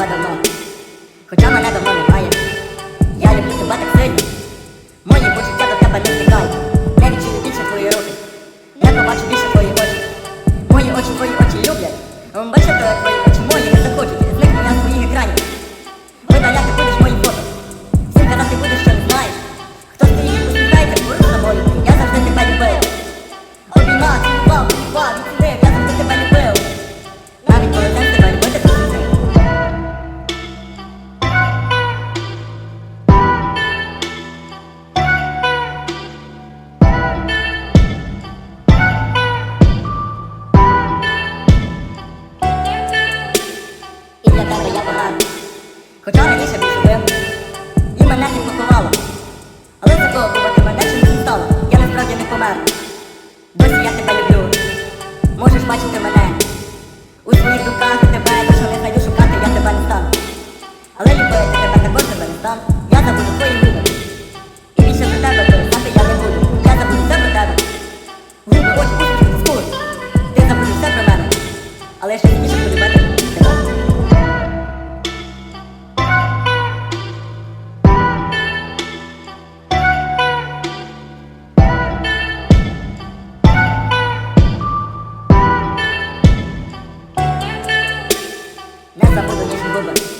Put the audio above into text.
тебе давно. Хоча мене давно немає. Я люблю тебе так сильно. Мої почуття до тебе не втікають, Не відчую більше твої руки. Не побачу більше твої очі. Мої очі твої очі люблять. Бачите, бачити мене. У своїх думках тебе лише не знайду шукати, я тебе не стану. Але любити тебе також тебе не стану. Я забуду твої люди. І більше за тебе перестати я не буду. Я забуду все про тебе. Грубо очі, скур. Ти забуду все про мене. Але ще ম্যাচটা করবেন সুন্দর